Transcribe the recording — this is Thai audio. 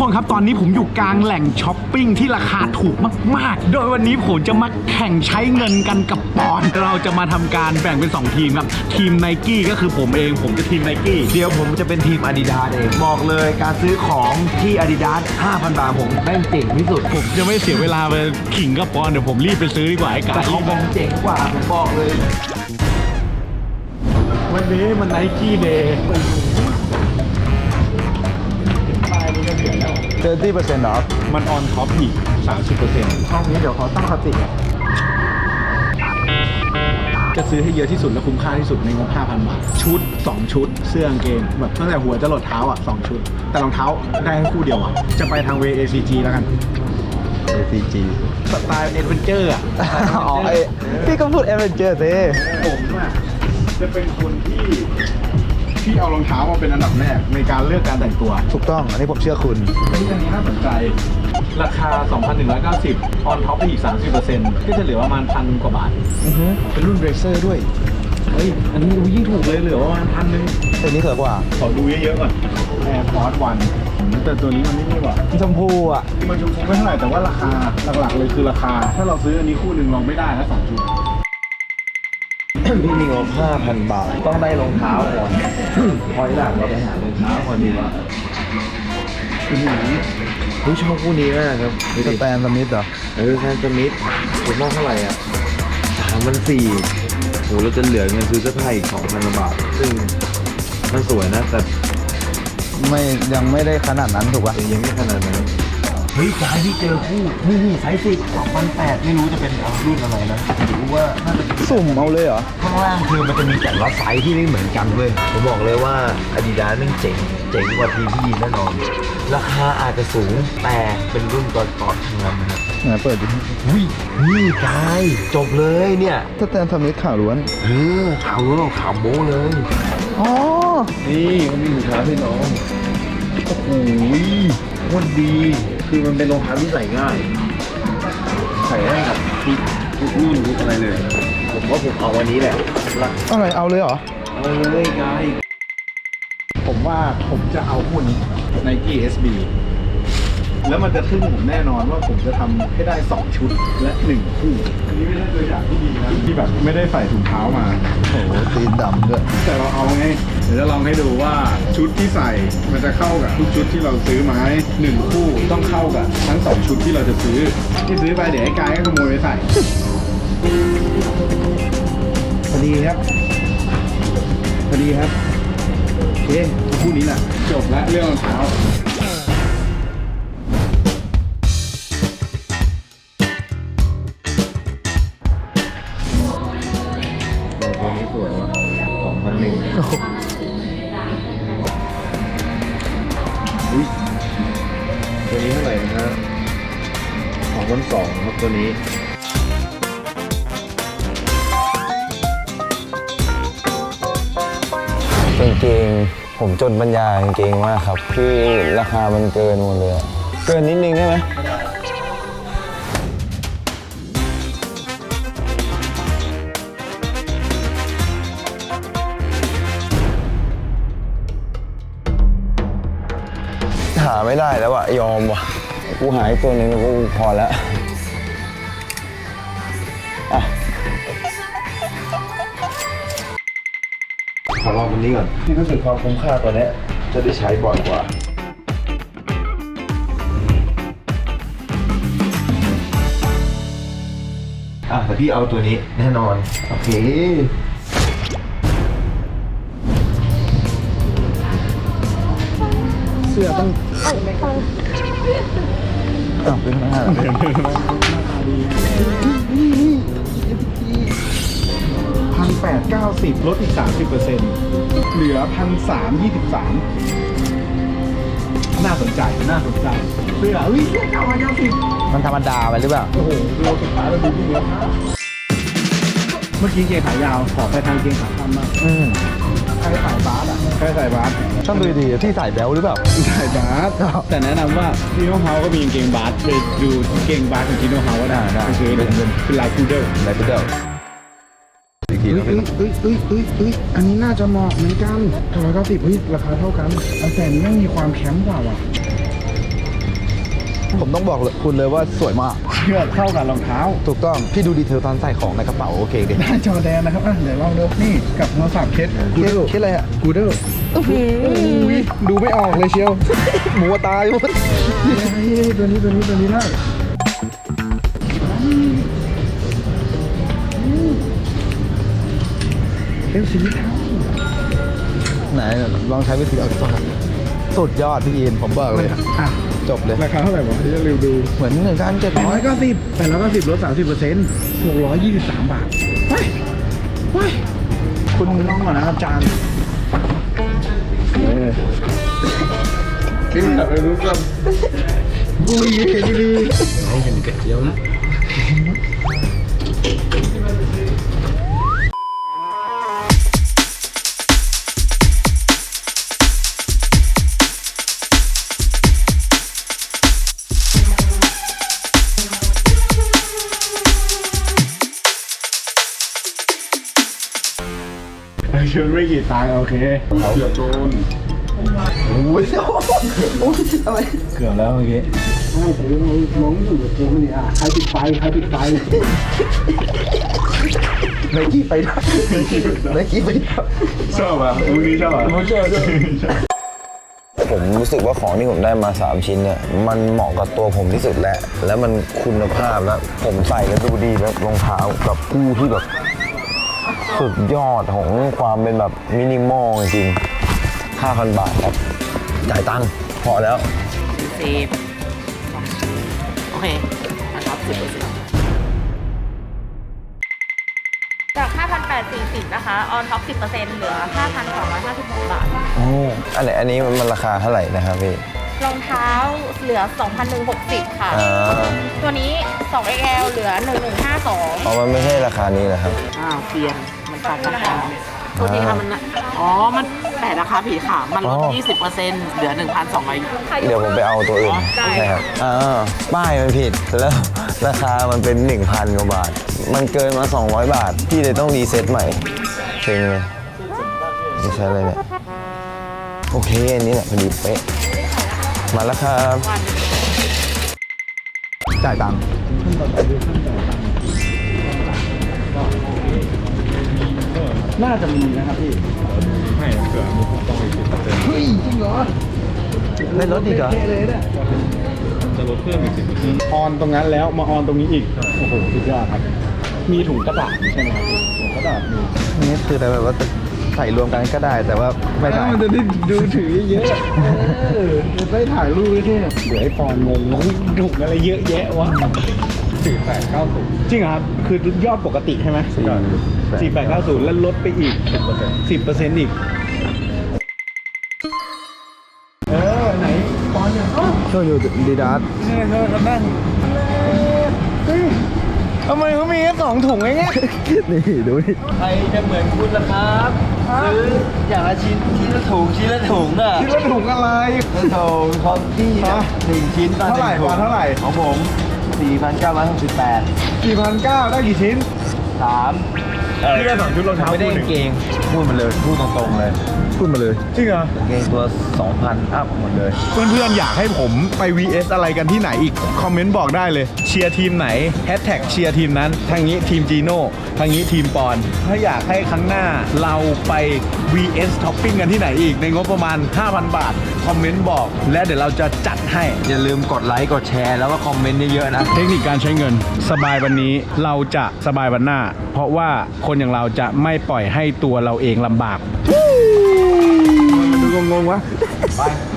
คนครับ ตอนนี้ผมอยู่กลางแหล่งช้อปปิ้งที่ราคาถูกมาก ๆ โดยวันนี้ผมจะมาแข่งใช้เงินกันกับปอน เราจะมาทำการแบ่งเป็น 2 ทีมครับ ทีมไนกี้ก็คือผมเอง ผมจะทีมไนกี้ เดี๋ยวผมจะเป็นทีม Adidas เอง บอกเลยการซื้อของที่ Adidas 5,000 บาทผมแม่งเจ๋งที่สุดผมจะไม่เสียเวลาไปขิงกับปอนเดี๋ยวผมรีบไปซื้อดีกว่าไอ้กาแต่ของผมเจ๋งกว่าผมบอกเลย วันนี้มันไนกี้เดย์ ป้ายนี้ก็เดือดแล้ว 30% off มันออนท็อปอีก 30%ห้องนี้เดี๋ยวเขาตั้งคติจะซื้อให้เยอะที่สุดและคุ้มค่าที่สุดในงบ5,000 บาท ชุด 2 ชุด เสื้อกางเกงแบบตั้งแต่หัวจะหลดเท้าอะ 2 ชุด แต่รองเท้าได้แค่คู่เดียวอะ จะไปทางเว ACG แล้วกัน ACG สไตล์เอ็ดเวนเจอร์อะอ๋อไอ้พี่ก็พูด Avenger สิผมอะจะเป็นคนที่ ที่เอารองเท้ามาเป็นอันดับแรกในการเลือกการแต่งตัวถูกต้อง อันนี้ผมเชื่อคุณ เฮ้ยอันนี้น่าสนใจ ราคา 2,190 ออนท็อปไปอีก 30%ก็จะเหลือประมาณพันกว่าบาท อือฮึเป็นรุ่นเรเซอร์ด้วยเฮ้ย อันนี้ดูยิ่งถูกเลยเหลือประมาณพันหนึ่งตัวนี้สวยกว่าขอดูเยอะๆก่อน Air Force One แต่ตัวนี้มันไม่นี่หว่า ชมพูอะ มันชมพูไม่เท่าไหร่แต่ว่าราคาหลักๆเลยคือราคา ถ้าเราซื้ออันนี้คู่หนึ่งเราไม่ได้นะสองชุด พี่มีงบ5,000 บาท ต้องได้รองเท้าก่อน พอยหลังเราไปหารองเท้าก่อนดีกว่าอื้อหือเฮ้ยชอบคู่นี้มากครับดูสดิแตนสมิธเหรอเออแซนสมิธคุณมากเท่าไหร่อะสามพันสี่โหเราจะเหลือเงินซื้อเสื้อผ้าอีกสองพันบาท ซึ่งมันสวยนะ แต่ไม่ยังไม่ได้ขนาดนั้นถูกป่ะยังไม่ขนาดนั้น เฮ้ยกายที่เจอคู่นี่นี่ไซส์สิบสองพันแปดไม่รู้จะเป็นเอารุ่นอะไรนะรู้ว่าน่าจะเป็นสุ่มเอาเลยเหรอ ข้างล่างคือมันจะมีแต่ละไซส์ที่ไม่เหมือนกันเว้ยผมบอกเลยว่า Adidas นั่งเจ๋งเจ๋งกว่าทีพี่แน่นอน ราคาอาจจะสูงแต่เป็นรุ่นก่อนๆทั้งนั้นนะครับไหนเปิดดิอุ้ยนี่กายจบเลยเนี่ยสแตนสมิธขาวล้วนเออขาวรู้ขาวโม้เลยอ๋อนี่มันมีรองเท้าให้น้องโอ้โหโคตรดี คือมันเป็นรองเท้าที่ใส่ง่าย ใส่ได้กับทุกทุกรุ่นทุกอะไรเลย ผมว่าผมเอาวันนี้แหละละอะไรเอาเลยเหรอ เอาเลยกายผมว่าผมจะเอาคู่นี้ Nike SB แล้วมันจะทึ่งผมแน่นอนว่าผมจะทำให้ได้ 2 ชุดและ 1 คู่ อันนี้ไม่ใช่ตัวอย่างที่ดีนะที่แบบไม่ได้ใส่ถุงเท้ามา โอ้โหตีนดำด้วย แต่เราเอาไงเดี๋ยวจะลองให้ดูว่าชุดที่ใส่มันจะเข้ากับทุกชุดที่เราซื้อไหมหนึ่งคู่ต้องเข้ากับทั้งสองชุดที่เราจะซื้อ ที่ซื้อไปเดี๋ยวไอ้กายก็ขโมยไปใส่พอดีครับพอดีครับโอเคคู่นี้แหละจบแล้วเรื่องรองเท้า ตัวนี้เท่าไหร่นะฮะสองพันสองครับตัวนี้จริงๆผมจนปัญญากางเกงมากครับ คือราคามันเกินหมดเลยอะเกินนิดนึงได้ไหมหาไม่ได้แล้วอะยอมว่ะ กูหายตัวหนึ่งกูพอแล้วอะขอลองคนนี้ก่อนที่รู้สึกความคุ้มค่าตัวเนี้ยจะได้ใช้บ่อยกว่าอะแต่พี่เอาตัวนี้แน่นอน โอเค สื้อต้องอ้าวเป็นพนักงานเหรอพันแปดเก้าสิบลดอีกสามสิบเปอร์เซ็นต์เหลือพันสามยี่สิบสามน่าสนใจน่าสนใจเสื้อเฮ้ยเสื้อเก้าพันเก้าสิบ มันธรรมดาไปหรือเปล่า โอ้โหเราสุดท้ายเราดูที่เนื้อผ้าเมื่อกี้เกงขายาว ขอไปทางเกงขาสั้นบ้างอืม ใครใส่บาสอะใครใส่บาสช่างดูดีๆที่ใส่แบลหรือเปล่าใส่บาสแต่แนะนำว่าทีโนเฮาก็มีกางเกงบาสไปดูเกงบาสของทีโนเฮาก็ได้ได้ไปซื้อเป็นเป็นเป็นลายคูเดิลอะไรก็เดิมอีกทีเฮ้ยก็เป็นเฮ้ยเฮ้ยเฮ้ยเฮ้ยอันนี้น่าจะเหมาะเหมือนกันร้อยเก้าสิบเฮ้ยราคาเท่ากันแต่อันนี้ไม่งมีความแคมป์กว่าว่ะ ต้องบอกเลยคุณเลยว่าสวยมาก เชือกเข้ากับรองเท้าถูกต้อง พี่ดูดีเทลตอนใส่ของในกระเป๋าโอเคดิได้จอแดนนะครับอะเดี๋ยวลองดูนี่กับโทรศัพท์เคสกูคิดเดิลคิดอะไรอะกูเดิลดูไม่ออกเลยเชียวหมูตายหมดนี่ตัวนี้ตัวนี้ตัวนี้ได้เป็นสีเทาไหนลองใช้วิธีเอาตัวสุดยอดพี่ยินผมบอกเลยอะ จบเลย ราคาเท่าไหร่วะที่จะรีวิวดูเหมือนหนึ่งพันเจ็ดร้ร้ออยยเก้าสิบแปดร้อยเก้าสิบลดสามสิบเปอร์เซ็นต์หกร้อยยี่สิบสามบาทไปไปคุณน้องก่อนนะครับอาจารย์เออขึ้นแบบไปรู้กันบุยเห็นดี ให้เห็นกระเจียวนะ ชุดไม่กี่ตังค์โอเคเขาเกือบโดนโอ้ยโอ้ยอะไรเกือบแล้วเมื่อกี้มองอยู่กับกูนี่อะใครปิดไฟใครปิดไฟไนกี้ไปได้ไนกี้ไปได้ชอบอะมึงนี่ชอบอะชอบชอบผมรู้สึกว่าของที่ผมได้มา 3 ชิ้นเนี่ย มันเหมาะกับตัวผมที่สุดแล้ว แล้วมันคุณภาพแล้ว ผมใส่แล้วดูดีแล้วรองเท้ากับคู่ที่แบบ สุดยอดของความเป็นแบบมินิมอลจริงๆ5,000 บาทครับ จ่ายตังค์พอแล้วสิบโอเคอันท็อปสิบเปอร์เซ็นต์จาก 5,840 นะคะ ออนท็อป 10%เหลือ 5,256 บาท โอ้อันไหนอันนี้มันราคาเท่าไหร่นะครับพี่ รองเท้าเหลือ 2,160 ค่ะ อ่าตัวนี้ 2XL เหลือ 1152อ๋อมันไม่ใช่ราคานี้นะครับ อ้าวเปลี่ยนมันตัดราคาตัวนี้ค่ะมันน่ะอ๋อ มันแต่ราคาผิดค่ะ มันลด อ๋อยี่สิบเปอร์เซ็นต์เหลือหนึ่งพันสองร้อยเดี๋ยวผมไปเอาตัวอื่นได้ ใช่ครับอ่าป้ายมันผิดแล้วราคามันเป็น 1,000กว่าบาท มันเกินมา 200 บาท พี่เลยต้องรีเซ็ตใหม่เซ็งเลยจะใช้อะไรเนี่ย โอเค อันนี้แหละพอดีเป๊ะ มาแล้วครับ จ่ายตังค์น่าจะมีนะครับพี่เฮ้ยจริงเหรอในรถอีกเหรอเลยเนี่ยจะลดเพิ่มอีกสิออนตรงนั้นแล้วมาออนตรงนี้อีก โอ้โหสุดยอดครับ มีถุงกระดาษใช่ไหมครับพี่ถุงกระดาษมีนี่คือแต่แบบว่า ใส่รวมกันก็ได้แต่ว่าไม่ใส่มันจะได้ดูถือเยอะๆเออจะได้ถ่ายรูปด้วยที่เดี๋ยวไอ้ปอนงงว่าถุงอะไรเยอะแยะวะสี่แปดเก้าศูนย์จริงเหรอครับ คือยอดปกติใช่ไหมสี่แปดเก้าศูนย์แล้วลดไปอีกสิบเปอร์เซ็นต์อีก เออ ไหนปอนเนี่ยอ๋อช่วงอยู่ดีดัสเนี่ยเธอเขานั่งเฮ้ยทำไมเขามีแค่สองถุงเองเนี่ยนี่ ดูนี่ใครจะเหมือนคุณล่ะครับ ซื้ออย่างละชิ้นชิ้นละถุงชิ้นละถุงอะคิดว่าถุงอะไรละถุงของพี่ฮะหนึ่งชิ้นต่อเท่าไหร่นึ่งถุงปอนเท่าไหร่ ของผมสี่พันเก้าร้อยหกสิบแปดกี่พันเก้าได้กี่ชิ้น สามพี่ได้สองชุดรองเท้าไม่ได้คู่หนึ่งเกงพูดมาเลยพูดตรงๆเลยพูดมาเลยจริงเหรอ เกงตัวสองพันอัพหมดเลย เพื่อนๆ อยากให้ผมไป VS อะไรกันที่ไหนอีก คอมเมนต์บอกได้เลย เชียร์ทีมไหนแฮชแท็กเชียร์ทีมนั้น ทางนี้ทีมจีโน่ ทางนี้ทีมปอน ถ้าอยากให้ครั้งหน้าเราไป VS ท็อปปิ้งกันที่ไหนอีก ในงบประมาณ 5,000 บาท คอมเมนต์บอก และเดี๋ยวเราจะจัดให้ อย่าลืมกดไลค์ กดแชร์ แล้วก็คอมเมนต์เยอะๆนะ เทคนิคการใช้เงิน สบายวันนี้เราจะสบายวันหน้า เพราะว่าคนอย่างเราจะไม่ปล่อยให้ตัวเราเองลำบากดูงงๆวะเด็กวิ่งให้ฉันครบรุ่นใหม่ต้องไว